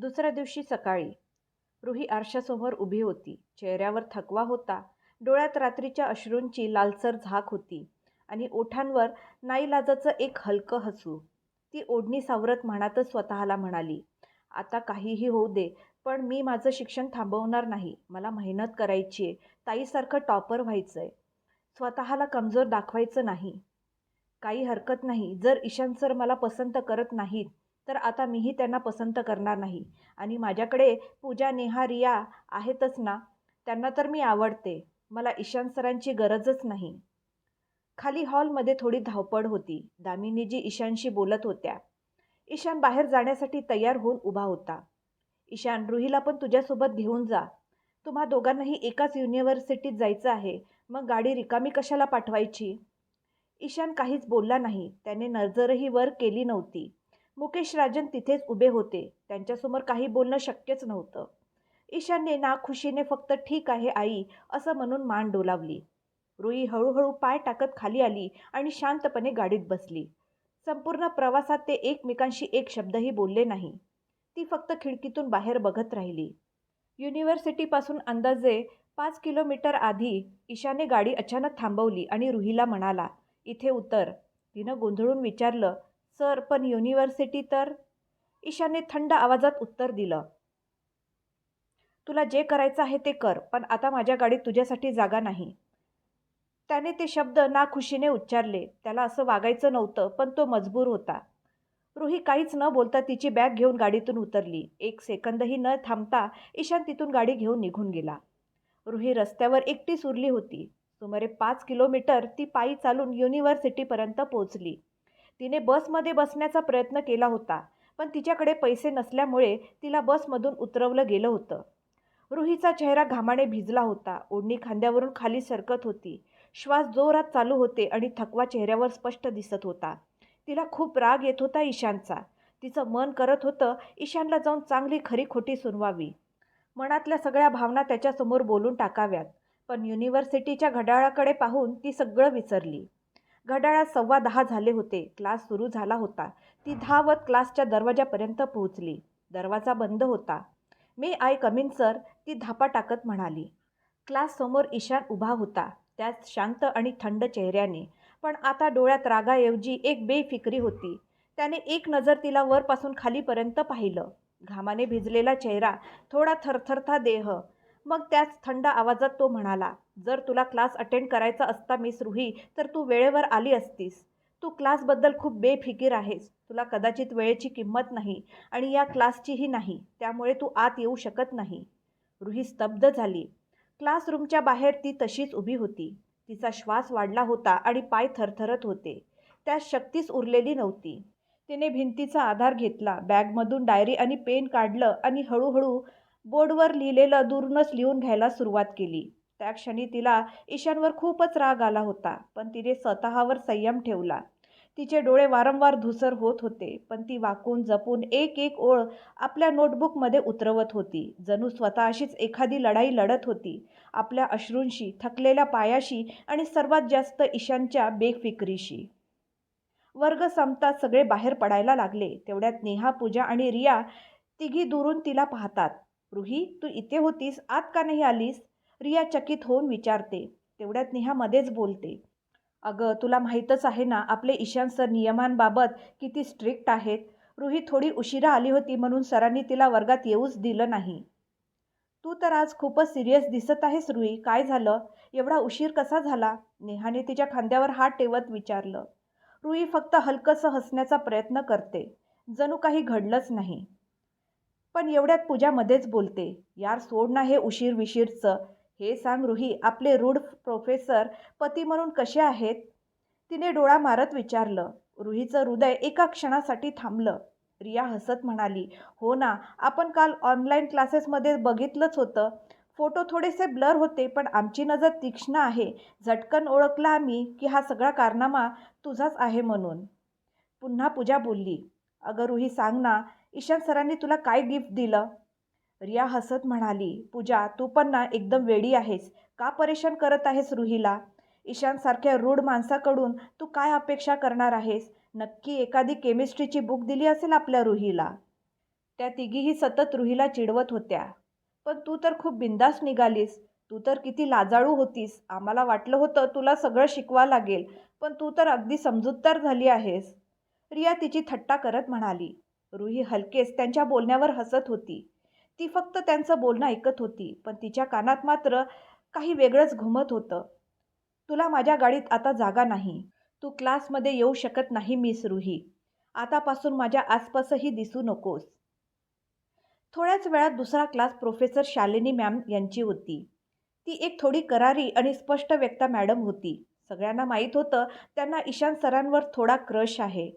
दुसऱ्या दिवशी सकाळी रुही आरशासमोर उभी होती. चेहऱ्यावर थकवा होता. डोळ्यात रात्रीच्या अश्रूंची लालसर झाक होती आणि ओठांवर नाईलाजाचं एक हलकं हसू. ती ओढणी सावरत म्हणातच स्वतःला म्हणाली आता काहीही होऊ दे पण मी माझं शिक्षण थांबवणार नाही. मला मेहनत करायची आहे. ताईसारखं टॉपर व्हायचं आहे स्वतःला कमजोर दाखवायचं नाही. काही हरकत नाही. जर ईशान सर मला पसंत करत नाहीत तर आता मीही त्यांना पसंत करणार नाही. आणि माझ्याकडे पूजा नेहा रिया आहेतच ना? त्यांना तर मी आवडते. मला ईशान सरांची गरजच नाही. खाली हॉलमध्ये थोडी धावपळ होती. दामिनीजी ईशानशी बोलत होत्या. ईशान बाहेर जाण्यासाठी तयार होऊन उभा होता. ईशान रुहीला पण तुझ्यासोबत घेऊन जा. तुम्हा दोघांनाही एकाच युनिव्हर्सिटीत जायचं आहे. मग गाडी रिकामी कशाला पाठवायची? ईशान काहीच बोलला नाही. त्याने नजरही वर केली नव्हती. मुकेश राजन तिथेच उभे होते. त्यांच्यासमोर काही बोलणं शक्यच नव्हतं. ईशानने नाखुशीने फक्त ठीक आहे आई असं म्हणून मान डोलावली. रुई हळूहळू पाय टाकत खाली आली आणि शांतपणे गाडीत बसली. संपूर्ण प्रवासात ते एकमेकांशी एक शब्दही बोलले नाही. ती फक्त खिडकीतून बाहेर बघत राहिली. युनिव्हर्सिटीपासून अंदाजे पाच किलोमीटर आधी ईशाने गाडी अचानक थांबवली आणि रुहीला म्हणाला इथे उतर. तिनं गोंधळून विचारलं सर पण युनिव्हर्सिटी तर? ईशाने थंड आवाजात उत्तर दिलं. तुला जे करायचं आहे ते कर पण आता माझ्या गाडीत तुझ्यासाठी जागा नाही. त्याने ते शब्द नाखुशीने उच्चारले. त्याला असं वागायचं नव्हतं पण तो मजबूर होता. रुही काहीच न बोलता तिची बॅग घेऊन गाडीतून उतरली. एक सेकंदही न थांबता ईशान तिथून गाडी घेऊन निघून गेला. रुही रस्त्यावर एकटीच उरली होती. सुमारे पाच किलोमीटर ती पायी चालून युनिव्हर्सिटीपर्यंत पोहोचली. तिने बसमध्ये बसण्याचा प्रयत्न केला होता पण तिच्याकडे पैसे नसल्यामुळे तिला बसमधून उतरवलं गेलं होतं. रुहीचा चेहरा घामाने भिजला होता ओढणी खांद्यावरून खाली सरकत होती. श्वास जोरात चालू होते आणि थकवा चेहऱ्यावर स्पष्ट दिसत होता. तिला खूप राग येत होता ईशानचा. तिचं मन करत होतं ईशानला जाऊन चांगली खरी खोटी सुनवावी. मनातल्या सगळ्या भावना त्याच्यासमोर बोलून टाकाव्यात पण युनिव्हर्सिटीच्या घड्याळाकडे पाहून ती सगळं विसरली. घड्याळात सव्वा दहा झाले होते. क्लास सुरू झाला होता. ती धावत क्लासच्या दरवाजापर्यंत पोहोचली. दरवाजा बंद होता. मे आय कमिन सर ती धापा टाकत म्हणाली. क्लाससमोर ईशान उभा होता. त्यात शांत आणि थंड चेहऱ्याने. पण आता डोळ्यात रागाऐवजी एक बेफिकरी होती. त्याने एक नजर तिला वरपासून खालीपर्यंत पाहिलं. घामाने भिजलेला चेहरा थोडा थरथरता देह मग त्याच थंड आवाजात तो म्हणाला जर तुला क्लास अटेंड करायचा असता मिस रुही तर तू वेळेवर आली असतीस. तू क्लासबद्दल खूप बेफिकीर आहेस. तुला कदाचित वेळेची किंमत नाही आणि या क्लासचीही नाही त्यामुळे तू आत येऊ शकत नाही. रुही स्तब्ध झाली. क्लासरूमच्या बाहेर ती तशीच उभी होती. तिचा श्वास वाढला होता आणि पाय थरथरत होते. त्यात शक्तीच उरलेली नव्हती. तिने भिंतीचा आधार घेतला बॅगमधून डायरी आणि पेन काढलं आणि हळूहळू बोर्डवर लिहिलेलं दूरूनच लिहून घ्यायला सुरुवात केली. त्या क्षणी तिला ईशानवर खूपच राग आला होता पण तिने स्वतःवर संयम ठेवला. तिचे डोळे वारंवार धुसर होत होते पण ती वाकून जपून एक एक ओळ आपल्या नोटबुकमध्ये उतरवत होती. जणू स्वतःशीच एखादी लढाई लढत होती. आपल्या अश्रूंशी थकलेल्या पायाशी आणि सर्वात जास्त ईशानच्या बेफिक्रीशी. वर्ग संपताच सगळे बाहेर पडायला लागले. तेवढ्यात नेहा पूजा आणि रिया तिघी दुरून तिला पाहतात. रुही तू इथे होतीस आत का नाही आलीस? रिया चकित होऊन विचारते. तेवढ्यात नेहा मध्येच बोलते. अगं तुला माहीतच आहे ना आपले ईशान सर नियमांबाबत किती स्ट्रिक्ट आहेत. रुही थोडी उशिरा आली होती म्हणून सरांनी तिला वर्गात येऊच दिलं नाही. तू तर आज खूपच सिरियस दिसत आहेस रुई काय झालं? एवढा उशीर कसा झाला? नेहाने तिच्या खांद्यावर हात ठेवत विचारलं. रुई फक्त हलकंसं हसण्याचा प्रयत्न करते. जणू काही घडलंच नाही. पण एवढ्यात पूजा मध्येच बोलते. यार सोड ना हे उशीर विशीरचं. हे सांग रुही आपले रूढ प्रोफेसर पती म्हणून कसे आहेत? तिने डोळा मारत विचारलं. रुहीचं हृदय एका क्षणासाठी थांबलं. रिया हसत म्हणाली हो ना आपण काल ऑनलाईन क्लासेसमध्ये बघितलंच होतं. फोटो थोडेसे ब्लर होते पण आमची नजर तीक्ष्ण आहे. झटकन ओळखला आम्ही की हा सगळा कारनामा तुझाच आहे म्हणून. पुन्हा पूजा बोलली अगं रुही सांग ना ईशान सरांनी तुला काय गिफ्ट दिलं? रिया हसत म्हणाली पूजा तू पण ना एकदम वेडी आहेस. का परेशान करत आहेस रुहीला? ईशानसारख्या रूढ माणसाकडून तू काय अपेक्षा करणार आहेस? नक्की एखादी केमिस्ट्रीची बुक दिली असेल आपल्या रुहीला? त्या तिघीही सतत रुहीला चिडवत होत्या. पण तू तर खूप बिंदास निघालीस. तू तर किती लाजाळू होतीस. आम्हाला वाटलं होतं तुला सगळं शिकवा लागेल पण तू तर अगदी समजूतदार झाली आहेस. रिया तिची थट्टा करत म्हणाली. रुही हलकेच त्यांच्या बोलण्यावर हसत होती. ती फक्त त्यांचं बोलणं ऐकत होती पण तिच्या कानात मात्र काही वेगळंच घुमत होतं. तुला माझ्या गाडीत आता जागा नाही. तू क्लासमध्ये येऊ शकत नाही मिस रुही. आतापासून माझ्या आसपासही दिसू नकोस. थोड्याच वेळात दुसरा क्लास प्रोफेसर शालिनी मॅम यांची होती. ती एक थोडी करारी आणि स्पष्ट व्यक्ता मॅडम होती. सगळ्यांना माहीत होतं त्यांना ईशान सरांवर थोडा क्रश आहे.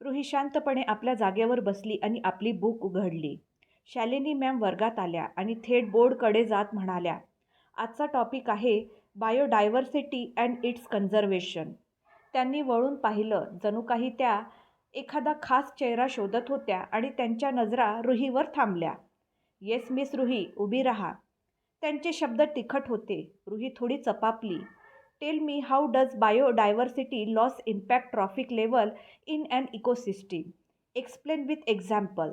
रुही शांतपणे आपल्या जागेवर बसली आणि आपली बुक उघडली. शालिनी मॅम वर्गात आल्या आणि थेट बोर्डकडे जात म्हणाल्या आजचा टॉपिक आहे बायोडायव्हर्सिटी अँड इट्स कन्झर्वेशन त्यांनी वळून पाहिलं जणू काही त्या एखादा खास चेहरा शोधत होत्या आणि त्यांच्या नजरा रुहीवर थांबल्या. येस मिस रुही उभी राहा. त्यांचे शब्द तिखट होते. रुही थोडी चपापली. Tell me how does biodiversity loss impact trophic level in an ecosystem explain with example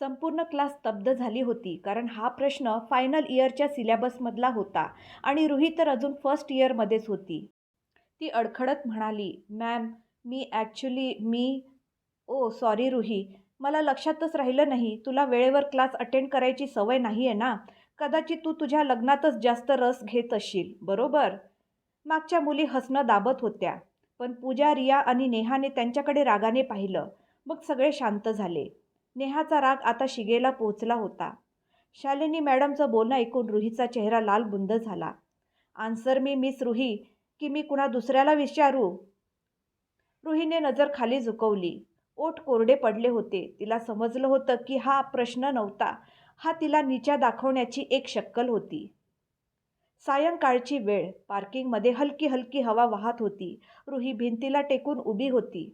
संपूर्ण क्लास स्तब्ध झाली होती कारण हा प्रश्न फायनल इयरच्या सिलेबसमधला होता आणि रुही तर अजून फर्स्ट इयरमध्येच होती. ती अडखडत म्हणाली मॅम मी ॲक्च्युली मी oh, ओ सॉरी रुही मला लक्षातच राहिलं नाही तुला वेळेवर क्लास अटेंड करायची सवय नाही आहे ना? कदाचित तू तुझ्या लग्नातच जास्त रस घेत असशील बरोबर? मागच्या मुली हसणं दाबत होत्या. पण पूजा रिया आणि नेहाने त्यांच्याकडे रागाने पाहिलं. मग सगळे शांत झाले. नेहाचा राग आता शिगेला पोचला होता. शालिनी मॅडमचं बोलणं ऐकून रुहीचा चेहरा लाल बुंद झाला. Answer me miss Ruhi. की मी कुणा दुसऱ्याला विचारू? रुहीने नजर खाली झुकवली. ओठ कोरडे पडले होते. तिला समजलं होतं की हा प्रश्न नव्हता. हा तिला नीचा दाखवण्याची एक शक्कल होती. सायंकाळची वेळ. पार्किंगमध्ये हलकी हलकी हवा वाहत होती. रुही भिंतीला टेकून उभी होती.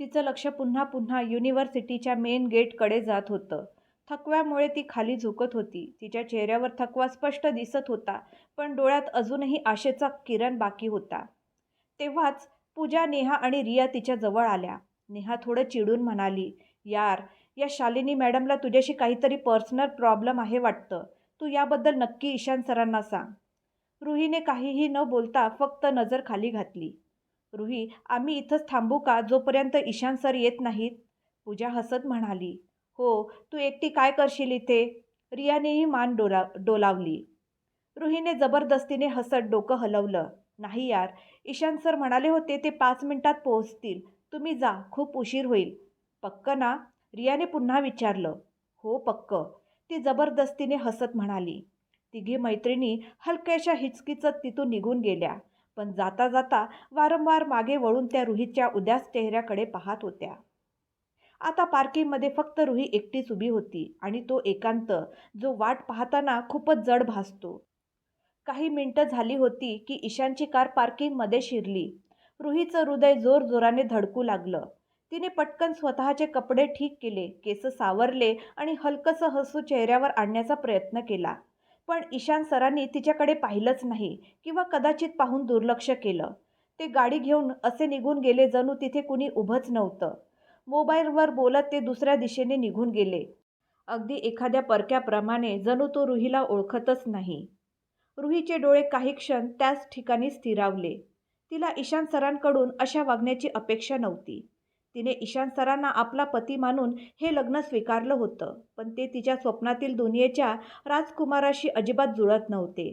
तिचं लक्ष पुन्हा पुन्हा युनिव्हर्सिटीच्या मेन गेटकडे जात होतं. थकव्यामुळे ती खाली झुकत होती. तिच्या चेहऱ्यावर थकवा स्पष्ट दिसत होता पण डोळ्यात अजूनही आशेचा किरण बाकी होता. तेव्हाच पूजा नेहा आणि रिया तिच्या जवळ आल्या. नेहा थोडं चिडून म्हणाली यार या शालिनी मॅडमला तुझ्याशी काहीतरी पर्सनल प्रॉब्लेम आहे वाटतं. तू याबद्दल नक्की ईशान सरांना सांग. रुहीने काहीही न बोलता फक्त नजर खाली घातली. रुही आम्ही इथंच थांबू का? जोपर्यंत ईशान सर येत नाहीत पूजा हसत म्हणाली. हो तू एकटी काय करशील इथे? रियानेही मान डोला डोलावली. रुहीने जबरदस्तीने हसत डोकं हलवलं. नाही यार ईशान सर म्हणाले होते ते पाच मिनिटात पोहोचतील. तुम्ही जा खूप उशीर होईल. पक्क ना रियाने पुन्हा विचारलं. हो पक्क ती जबरदस्तीने हसत म्हणाली. तिघी मैत्रिणी हलक्याशा हिचकिचत तिथून निघून गेल्या. पण जाता जाता वारंवार मागे वळून त्या रुहीच्या उद्यास चेहऱ्याकडे पाहत होत्या. आता पार्किंगमध्ये फक्त रुही एकटीच उभी होती आणि तो एकांत जो वाट पाहताना खूपच जड भासतो. काही मिनटं झाली होती की ईशानची कार पार्किंगमध्ये शिरली. रुहीचं हृदय जोरजोराने धडकू लागलं. तिने पटकन स्वतःचे कपडे ठीक केले केस सावरले आणि हलकंसं हसू चेहऱ्यावर आणण्याचा प्रयत्न केला. पण ईशान सरांनी तिच्याकडे पाहिलंच नाही किंवा कदाचित पाहून दुर्लक्ष केलं. ते गाडी घेऊन असे निघून गेले जणू तिथे कुणी उभंच नव्हतं. मोबाईलवर बोलत ते दुसऱ्या दिशेने निघून गेले. अगदी एखाद्या परक्याप्रमाणे जणू तो रुहीला ओळखतच नाही. रुहीचे डोळे काही क्षण त्याच ठिकाणी स्थिरावले. तिला ईशान सरांकडून अशा वागण्याची अपेक्षा नव्हती. तिने ईशान सरांना आपला पती मानून हे लग्न स्वीकारलं होतं. पण ते तिच्या स्वप्नातील दुनियेच्या राजकुमाराशी अजिबात जुळत नव्हते.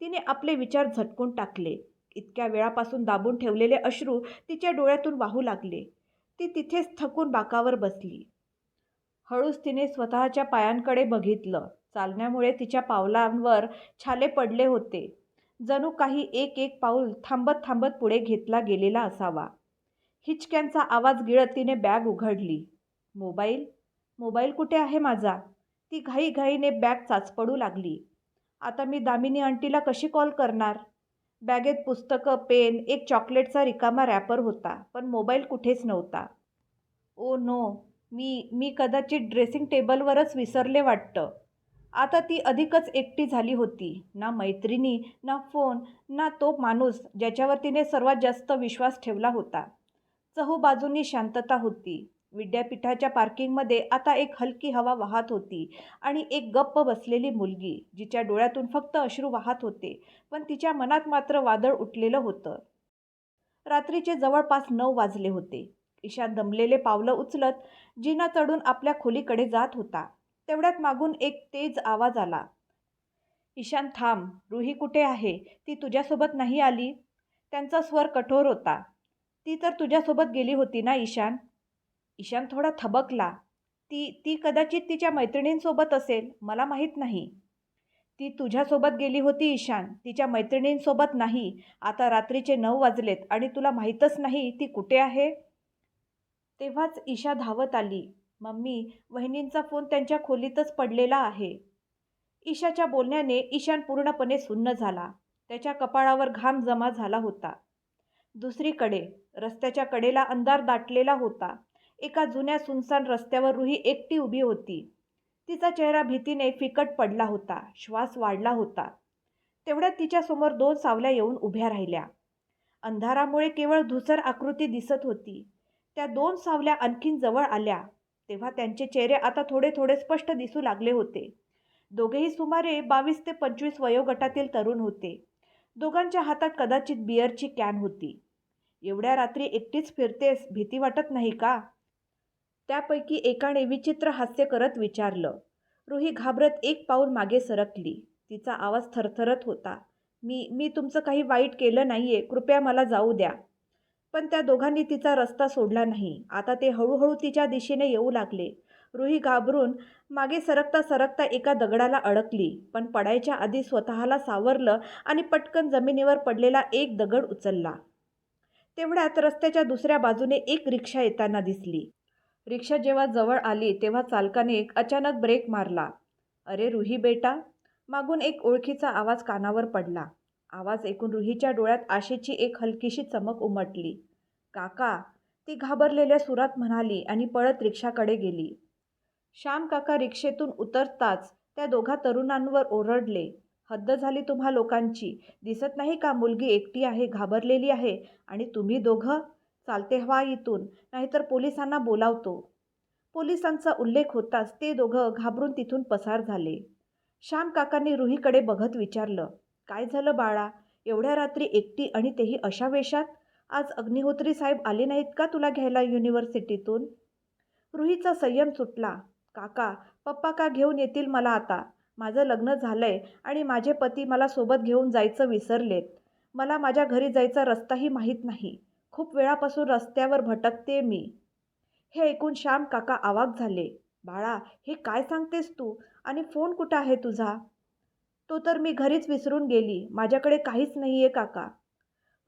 तिने आपले विचार झटकून टाकले. इतक्या वेळापासून दाबून ठेवलेले अश्रू तिच्या डोळ्यातून वाहू लागले. ती तिथेच थकून बाकावर बसली. हळूच तिने स्वतःच्या पायांकडे बघितलं. चालण्यामुळे तिच्या पावलांवर छाले पडले होते. जणू काही एक एक पाऊल थांबत थांबत पुढे घेतला गेलेला असावा. हिचक्यांचा आवाज गिळत तिने बॅग उघडली. मोबाईल? मोबाईल कुठे आहे माझा ती घाईघाईने बॅग चाचपडू लागली. आता मी दामिनी आंटीला कशी कॉल करणार बॅगेत पुस्तकं पेन एक चॉकलेटचा रिकामा रॅपर होता पण मोबाईल कुठेच नव्हता. ओ नो मी मी कदाचित ड्रेसिंग टेबलवरच विसरले वाटतं. आता ती अधिकच एकटी झाली होती. ना मैत्रिणी ना फोन ना तो माणूस ज्याच्यावर तिने सर्वात जास्त विश्वास ठेवला होता. चहूबाजूंनी शांतता होती. विद्यापीठाच्या पार्किंगमध्ये आता एक हलकी हवा वाहत होती आणि एक गप्प बसलेली मुलगी जिच्या डोळ्यातून फक्त अश्रू वाहत होते पण तिच्या मनात मात्र वादळ उठलेलं होतं. रात्रीचे जवळपास नऊ वाजले होते. ईशान दमलेले पावलं उचलत जिना चढून आपल्या खोलीकडे जात होता. तेवढ्यात मागून एक तेज आवाज आला. ईशान थांब रुही कुठे आहे? ती तुझ्यासोबत नाही आली. त्यांचा स्वर कठोर होता. ती तर तुझ्यासोबत गेली होती ना ईशान? ईशान थोडा थबकला. ती ती कदाचित तिच्या मैत्रिणींसोबत असेल मला माहीत नाही. ती तुझ्यासोबत गेली होती ईशान. तिच्या मैत्रिणींसोबत नाही. आता रात्रीचे नऊ वाजलेत आणि तुला माहीतच नाही ती कुठे आहे? तेव्हाच ईशा धावत आली. मम्मी वहिनींचा फोन त्यांच्या खोलीतच पडलेला आहे. ईशाच्या बोलण्याने ईशान पूर्णपणे सुन्न झाला. त्याच्या कपाळावर घाम जमा झाला होता. दुसरीकडे रस्त्याच्या कडेला अंधार दाटलेला होता. एका जुन्या सुनसान रस्त्यावर रुही एकटी उभी होती. तिचा चेहरा भीतीने फिकट पडला होता. श्वास वाढला होता. तेवढ्यात तिच्यासमोर दोन सावल्या येऊन उभ्या राहिल्या. अंधारामुळे केवळ धुसर आकृती दिसत होती. त्या दोन सावल्या आणखीन जवळ आल्या. तेव्हा त्यांचे चेहरे आता थोडे थोडे स्पष्ट दिसू लागले होते. दोघेही सुमारे बावीस ते पंचवीस वयोगटातील तरुण होते. दोघांच्या हातात कदाचित बिअरची कॅन होती. एवढ्या रात्री एकटीच फिरतेस भीती वाटत नाही का? त्यापैकी एकाने विचित्र हास्य करत विचारलं. रुही घाबरत एक पाऊल मागे सरकली. तिचा आवाज थरथरत होता. मी मी तुमचं काही वाईट केलं नाहीये. कृपया मला जाऊ द्या. पण त्या दोघांनी तिचा रस्ता सोडला नाही. आता ते हळूहळू तिच्या दिशेने येऊ लागले. रुही घाबरून मागे सरकता सरकता एका दगडाला अडकली. पण पडायच्या आधी स्वतःला सावरलं आणि पटकन जमिनीवर पडलेला एक दगड उचलला. तेवढ्यात रस्त्याच्या दुसऱ्या बाजूने एक रिक्षा येताना दिसली. रिक्षा जेव्हा जवळ आली तेव्हा चालकाने एक अचानक ब्रेक मारला. अरे रुही बेटा. मागून एक ओळखीचा आवाज कानावर पडला. आवाज ऐकून रुहीच्या डोळ्यात आशेची एक हलकीशी चमक उमटली. काका. ती घाबरलेल्या सुरात म्हणाली आणि पळत रिक्षाकडे गेली. श्याम काका रिक्षेतून उतरताच त्या दोघा तरुणांवर ओरडले. हद्द झाली तुम्हा लोकांची. दिसत नाही का मुलगी एकटी आहे घाबरलेली आहे? आणि तुम्ही दोघं? चालते व्हा इथून. नाहीतर पोलिसांना बोलावतो. पोलिसांचा उल्लेख होताच ते दोघं घाबरून तिथून पसार झाले. श्याम काकांनी रुहीकडे बघत विचारलं काय झालं बाळा? एवढ्या रात्री एकटी आणि तेही अशा वेशात? आज अग्निहोत्री साहेब आले नाहीत का तुला घ्यायला युनिव्हर्सिटीतून? रुहीचा संयम सुटला काका पप्पा का घेऊन येतील मला आता? माझं लग्न झालं आहे आणि माझे पती मला सोबत घेऊन जायचं विसरलेत. मला माझ्या घरी जायचा रस्ताही माहीत नाही. खूप वेळापासून रस्त्यावर भटकते मी. हे ऐकून श्याम काका आवाक झाले. बाळा हे काय सांगतेस तू? आणि फोन कुठं आहे तुझा? तो तर मी घरीच विसरून गेली. माझ्याकडे काहीच नाही आहे काका.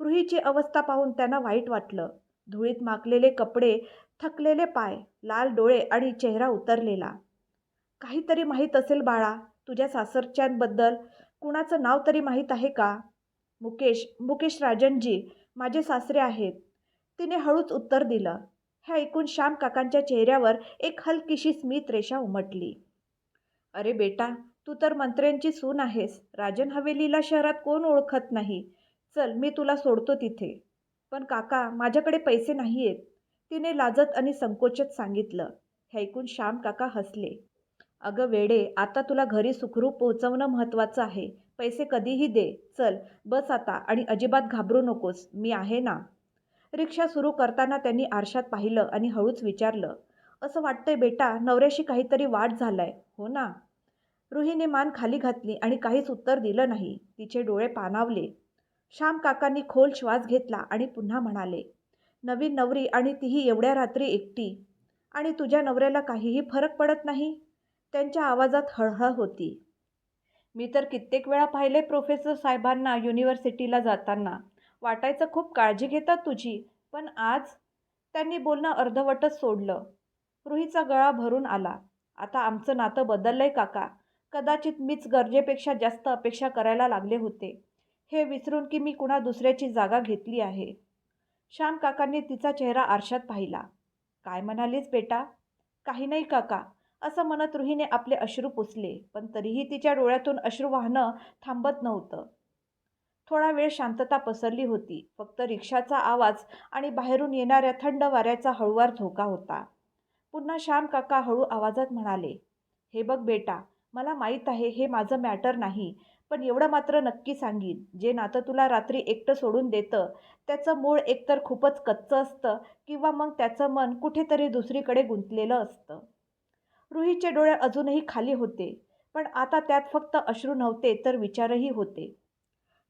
रुहीची अवस्था पाहून त्यांना वाईट वाटलं. धुळीत माकलेले कपडे थकलेले पाय लाल डोळे आणि चेहरा उतरलेला. काहीतरी माहीत असेल बाळा. तुझ्या सासरच्यांबद्दल कुणाचं नाव तरी माहीत आहे का? मुकेश मुकेश राजनजी माझे सासरे आहेत. तिने हळूच उत्तर दिलं. हे ऐकून श्याम काकांच्या चेहऱ्यावर एक हलकीशी स्मित रेषा उमटली. अरे बेटा तू तर मंत्र्यांची सून आहेस. राजन हवेलीला शहरात कोण ओळखत नाही? चल मी तुला सोडतो तिथे. पण काका माझ्याकडे पैसे नाही आहेत तिने लाजत आणि संकोचत सांगितलं. हे ऐकून श्याम काका हसले. अगं वेडे आता तुला घरी सुखरूप पोहोचवणं महत्त्वाचं आहे. पैसे कधीही दे. चल बस आता आणि अजिबात घाबरू नकोस. मी आहे ना? रिक्षा सुरू करताना त्यांनी आरशात पाहिलं आणि हळूच विचारलं. असं वाटतंय बेटा नवऱ्याशी काहीतरी वाट झालाय. हो ना? रुहीने मान खाली घातली आणि काहीच उत्तर दिलं नाही. तिचे डोळे पानावले श्याम काकांनी खोल श्वास घेतला आणि पुन्हा म्हणाले नवीन नवरी आणि तीही एवढ्या रात्री एकटी. आणि तुझ्या नवऱ्याला काहीही फरक पडत नाही? त्यांच्या आवाजात हळहळ होती. मी तर कित्येक वेळा पाहिले प्रोफेसर साहेबांना युनिव्हर्सिटीला जाताना. वाटायचं खूप काळजी घेतात तुझी पण आज त्यांनी बोलणं अर्धवटच सोडलं. रुहीचा गळा भरून आला. आता आमचं नातं बदललंय काका. कदाचित मीच गरजेपेक्षा जास्त अपेक्षा करायला लागले होते. हे विसरून की मी कुणा दुसऱ्याची जागा घेतली आहे. श्याम काकांनी तिचा चेहरा आरशात पाहिला. काय म्हणालीस बेटा? काही नाही काका. असं म्हणत रुहीने आपले अश्रू पुसले पण तरीही तिच्या डोळ्यातून अश्रू वाहणं थांबत नव्हतं. थोडा वेळ शांतता पसरली होती. फक्त रिक्षाचा आवाज आणि बाहेरून येणाऱ्या थंड वाऱ्याचा हळूवार झोका होता. पुन्हा श्याम काका हळू आवाजात म्हणाले हे बघ बेटा मला माहीत आहे हे माझं मॅटर नाही पण एवढं मात्र नक्की सांगीन. जे नातं तुला रात्री एकटं सोडून देतं त्याचं मूळ एकतर खूपच कच्चं असतं किंवा मग त्याचं मन कुठेतरी दुसरीकडे गुंतलेलं असतं. रुहीचे डोळे अजूनही खाली होते पण आता त्यात फक्त अश्रू नव्हते तर विचारही होते.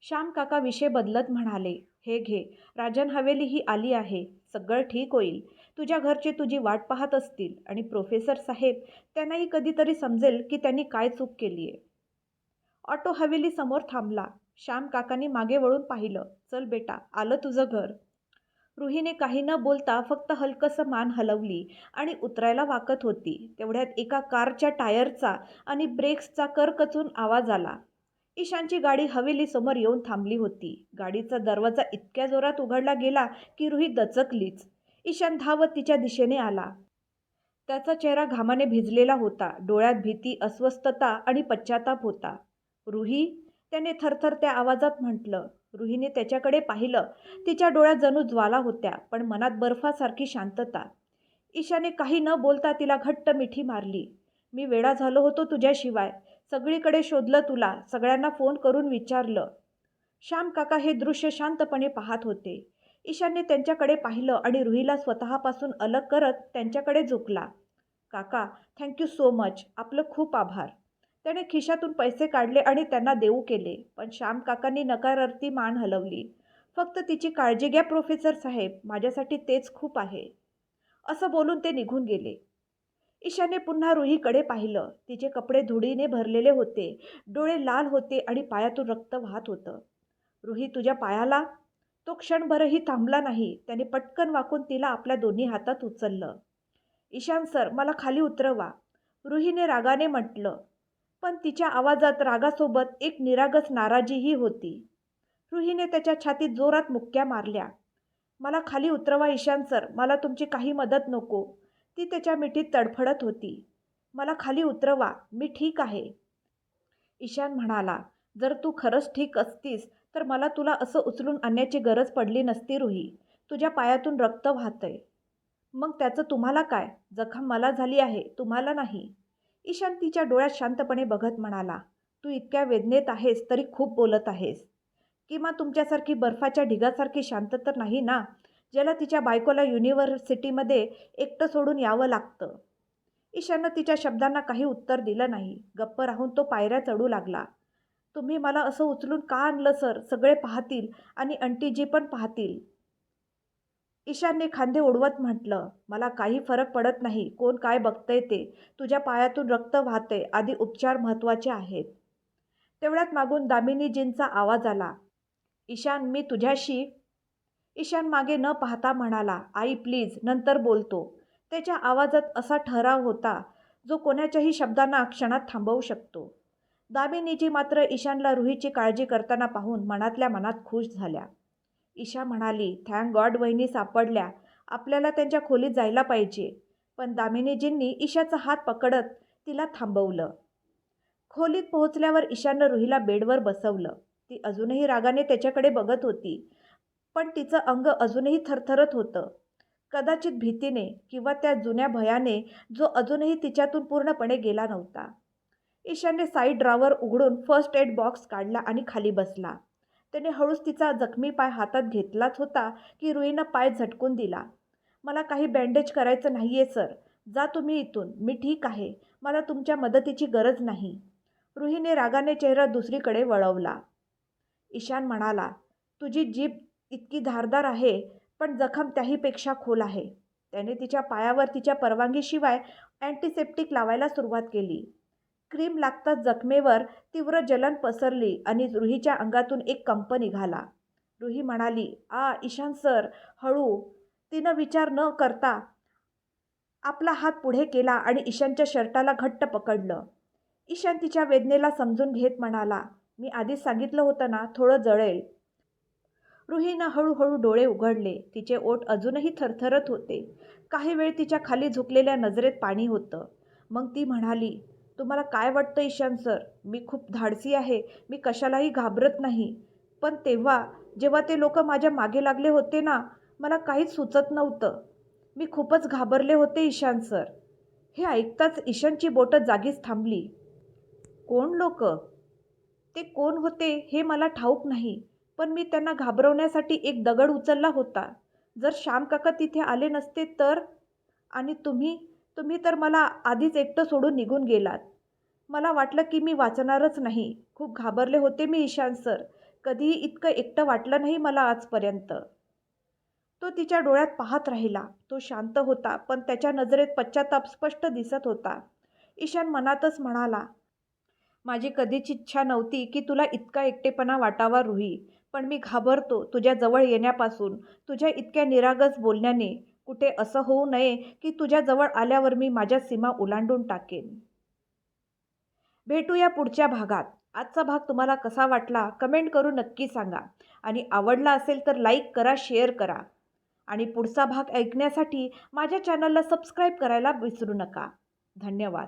श्याम काका विषय बदलत म्हणाले हे घे राजन हवेली ही आली आहे सगळं ठीक होईल. तुझ्या घरचे तुझी वाट पाहत असतील आणि प्रोफेसर साहेब त्यांनाही कधीतरी समजेल की त्यांनी काय चूक केली आहे ऑटो हवेली समोर थांबला. श्याम काकांनी मागे वळून पाहिलं. चल बेटा आलं तुझं घर. रुहीने काही न बोलता फक्त हलकंसं मान हलवली आणि उतरायला वाकत होती. तेवढ्यात एका कारच्या टायरचा आणि ब्रेक्सचा करकचून आवाज आला. ईशानची गाडी हवेलीसमोर येऊन थांबली होती. गाडीचा दरवाजा इतक्या जोरात उघडला गेला की रुही दचकलीच. ईशान धावत तिच्या दिशेने आला. त्याचा चेहरा घामाने भिजलेला होता. डोळ्यात भीती अस्वस्थता आणि पश्चाताप होता. रुही? त्याने थरथर त्या आवाजात म्हटलं रुहीने त्याच्याकडे पाहिलं. तिच्या डोळ्यात जणू ज्वाला होत्या पण मनात बर्फासारखी शांतता. ईशाने काही न बोलता तिला घट्ट मिठी मारली. मी वेडा झालो होतो तुझ्याशिवाय. सगळीकडे शोधलं तुला. सगळ्यांना फोन करून विचारलं. श्याम काका हे दृश्य शांतपणे पाहत होते. ईशानने त्यांच्याकडे पाहिलं आणि रुहीला स्वतःपासून अलग करत त्यांच्याकडे झुकला. काका थँक्यू सो मच. आपलं खूप आभार. त्याने खिशातून पैसे काढले आणि त्यांना देऊ केले. पण श्याम काकांनी नकारार्थी मान हलवली. फक्त तिची काळजी घ्या प्रोफेसर साहेब. माझ्यासाठी तेच खूप आहे. असं बोलून ते निघून गेले. ईशाने पुन्हा रुहीकडे पाहिलं. तिचे कपडे धुळीने भरलेले होते. डोळे लाल होते आणि पायातून रक्त वाहत होतं. रुही तुझ्या पायाला? तो क्षणभरही थांबला नाही. त्याने पटकन वाकून तिला आपल्या दोन्ही हातात उचललं. ईशान सर मला खाली उतरवा. रुहीने रागाने म्हटलं पण तिच्या आवाजात रागासोबत एक निरागस नाराजीही होती. रुहीने त्याच्या छातीत जोरात मुक्क्या मारल्या. मला खाली उतरवा ईशान सर मला तुमची काही मदत नको. ती त्याच्या मिठीत तडफडत होती. मला खाली उतरवा मी ठीक आहे. ईशान म्हणाला जर तू खरंच ठीक असतीस तर मला तुला असं उचलून आणण्याची गरज पडली नसती रुही. तुझ्या पायातून रक्त वाहतंय. मग त्याचं तुम्हाला काय? जखम मला झाली आहे तुम्हाला नाही. ईशान तिच्या डोळ्यात शांतपणे बघत म्हणाला तू इतक्या वेदनेत आहेस तरी खूप बोलत आहेस. किंवा तुमच्यासारखी बर्फाच्या ढिगासारखी शांत तर नाही ना ज्याला तिच्या बायकोला युनिव्हर्सिटीमध्ये एकटं सोडून यावं लागतं? ईशाननं तिच्या शब्दांना काही उत्तर दिलं नाही. गप्प राहून तो पायऱ्या चढू लागला. तुम्ही मला असं उचलून का आणलं सर? सगळे पाहतील आणि अंटीजी पण पाहतील. ईशानने खांदे ओढवत म्हटलं मला काही फरक पडत नाही. कोण काय बघतंय ते? तुझ्या पायातून रक्त वाहते आधी उपचार महत्त्वाचे आहेत. तेवढ्यात मागून दामिनीजींचा आवाज आला ईशान मी तुझ्याशी ईशान मागे न पाहता म्हणाला आई प्लीज नंतर बोलतो. त्याच्या आवाजात असा ठराव होता जो कोणाच्याही शब्दांना क्षणात थांबवू शकतो. दामिनीजी मात्र ईशानला रुहीची काळजी करताना पाहून मनातल्या मनात खुश झाल्या. ईशा म्हणाली थँक गॉड वहिनी सापडल्या. आपल्याला त्यांच्या खोलीत जायला पाहिजे. पण दामिनीजींनी ईशाचा हात पकडत तिला थांबवलं. खोलीत पोहोचल्यावर ईशानं रुहीला बेडवर बसवलं. ती अजूनही रागाने त्याच्याकडे बघत होती पण तिचं अंग अजूनही थरथरत होतं. कदाचित भीतीने किंवा त्या जुन्या भयाने जो अजूनही तिच्यातून पूर्णपणे गेला नव्हता. ईशाने साईड ड्रावर उघडून फर्स्ट एड बॉक्स काढला आणि खाली बसला. त्याने हळूच तिचा जखमी पाय हातात घेतलाच होता की रुईनं पाय झटकून दिला. मला काही बँडेज करायचं नाही आहे सर जा तुम्ही इथून. मी ठीक आहे. मला तुमच्या मदतीची गरज नाही. रुहीने रागाने चेहरा दुसरीकडे वळवला. ईशान म्हणाला तुझी जीभ इतकी धारदार आहे पण जखम त्याहीपेक्षा खोल आहे. त्याने तिच्या पायावर तिच्या परवानगीशिवाय अँटीसेप्टिक लावायला सुरुवात केली. क्रीम लागताच जखमेवर तीव्र जलन पसरली आणि रुहीच्या अंगातून एक कंप निघाला. रुही म्हणाली आ ईशान सर हळू. तिनं विचार न करता आपला हात पुढे केला आणि ईशानच्या शर्टाला घट्ट पकडलं. ईशान तिच्या वेदनेला समजून घेत म्हणाला मी आधीच सांगितलं होतं ना थोडं जळेल रुहीनं हळूहळू डोळे उघडले. तिचे ओठ अजूनही थरथरत होते. काही वेळ तिच्या खाली झुकलेल्या नजरेत पाणी होतं. मग ती म्हणाली तुम्हाला काय वाटतं ईशान सर? मी खूप धाडसी आहे. मी कशालाही घाबरत नाही. पण तेव्हा जेव्हा ते लोक माझ्या मागे लागले होते ना मला काहीच सुचत नव्हतं. मी खूपच घाबरले होते ईशान सर. हे ऐकताच ईशानची बोटं जागीच थांबली. कोण लोक? ते कोण होते हे मला ठाऊक नाही. पण मी त्यांना घाबरवण्यासाठी एक दगड उचलला होता. जर श्यामकाका तिथे आले नसते तर? आणि तुम्ही? तुम्ही तर मला आधीच एकटं सोडून निघून गेलात. मला वाटलं की मी वाचणारच नाही. खूप घाबरले होते मी ईशान सर. कधीही इतकं एकटं वाटलं नाही मला आजपर्यंत. तो तिच्या डोळ्यात पाहत राहिला. तो शांत होता पण त्याच्या नजरेत पश्चाताप स्पष्ट दिसत होता. ईशान मनातच म्हणाला माझी कधीच इच्छा नव्हती की तुला इतका एकटेपणा वाटावा रुही. पण मी घाबरतो तुझ्या जवळ येण्यापासून. तुझ्या इतक्या निरागस बोलण्याने. कुठे असं होऊ नये की तुझ्याजवळ आल्यावर मी माझ्या सीमा ओलांडून टाकेन. भेटूया पुढच्या भागात. आजचा भाग तुम्हाला कसा वाटला कमेंट करून नक्की सांगा. आणि आवडला असेल तर लाईक करा शेअर करा. आणि पुढचा भाग ऐकण्यासाठी माझ्या चॅनलला सबस्क्राईब करायला विसरू नका. धन्यवाद.